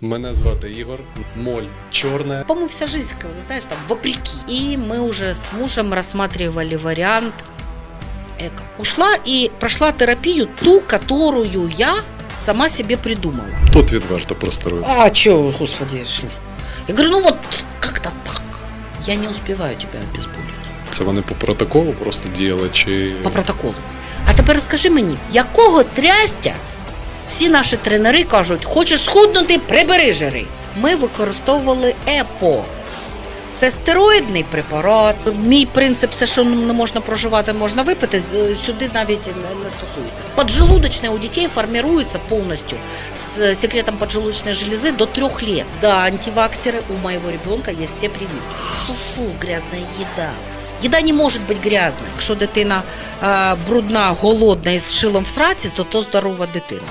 Мене звати Ігор, моль чорна. По-моему, вся жизнь, как бы, знаешь, там, вопреки. И мы уже с мужем рассматривали вариант эко. Ушла и прошла терапию, ту, которую я сама себе придумала. Тут відверто просторую. А, чё, господи. Я говорю, ну вот как-то так. Я не успеваю тебя обезболить. Це вони по протоколу просто діяли чи По протоколу. А тепер розкажи мені, якого трястя всі наші тренери кажуть, хочеш схуднути, прибери жири. Ми використовували ЕПО. Це стероїдний препарат. Мій принцип, все, що не можна проживати, можна випити, сюди навіть не стосується. Поджелудочная у детей формируется полностью с секретом поджелудочной железы до трех лет. Да, антиваксеры, у моего ребенка есть все прививки. Фу-фу, грязная еда. Їда не може бути грязною. Якщо дитина е, брудна, голодна і з шилом в сраці, то то здорова дитина.